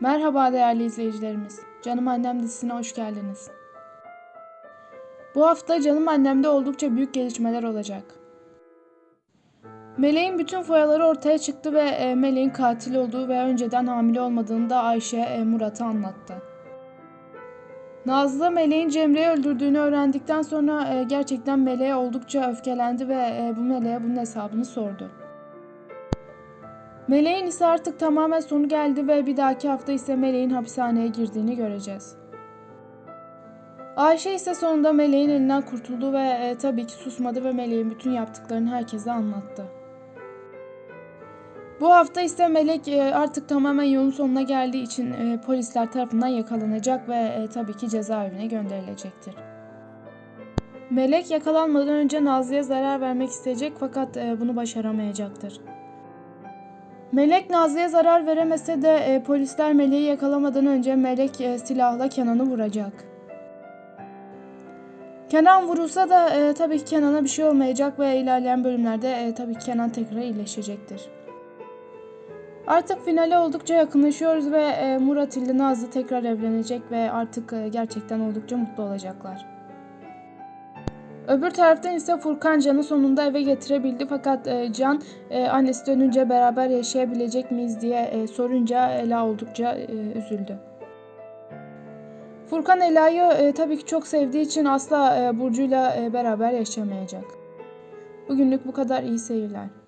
Merhaba değerli izleyicilerimiz. Canım Annem dizisine hoş geldiniz. Bu hafta Canım Annem'de oldukça büyük gelişmeler olacak. Meleğin bütün foyaları ortaya çıktı ve e, Meleğin katil olduğu ve önceden hamile olmadığını da Ayşe e, Murat'a anlattı. Nazlı Meleğin Cemre'yi öldürdüğünü öğrendikten sonra e, gerçekten Meleğe oldukça öfkelendi ve bu Meleğe bunun hesabını sordu. Meleğin ise artık tamamen sonu geldi ve bir dahaki hafta ise Meleğin hapishaneye girdiğini göreceğiz. Ayşe ise sonunda Meleğin elinden kurtuldu ve e, tabii ki susmadı ve Meleğin bütün yaptıklarını herkese anlattı. Bu hafta ise Melek e, artık tamamen yolun sonuna geldiği için e, polisler tarafından yakalanacak ve e, tabii ki cezaevine gönderilecektir. Melek yakalanmadan önce Nazlı'ya zarar vermek isteyecek fakat e, bunu başaramayacaktır. Melek Nazlı'ya zarar veremese de e, polisler Melek'i yakalamadan önce Melek e, silahla Kenan'ı vuracak. Kenan vurulsa da e, tabii ki Kenan'a bir şey olmayacak ve ilerleyen bölümlerde e, tabii ki Kenan tekrar iyileşecektir. Artık finale oldukça yakınlaşıyoruz ve e, Murat ile Nazlı tekrar evlenecek ve artık e, gerçekten oldukça mutlu olacaklar. Öbür taraftan ise Furkan Can'ı sonunda eve getirebildi fakat e, Can e, annesi dönünce beraber yaşayabilecek miyiz diye e, sorunca Ela oldukça üzüldü. Furkan Ela'yı tabii ki çok sevdiği için asla Burcu'yla beraber yaşamayacak. Bugünlük bu kadar iyi seyirler.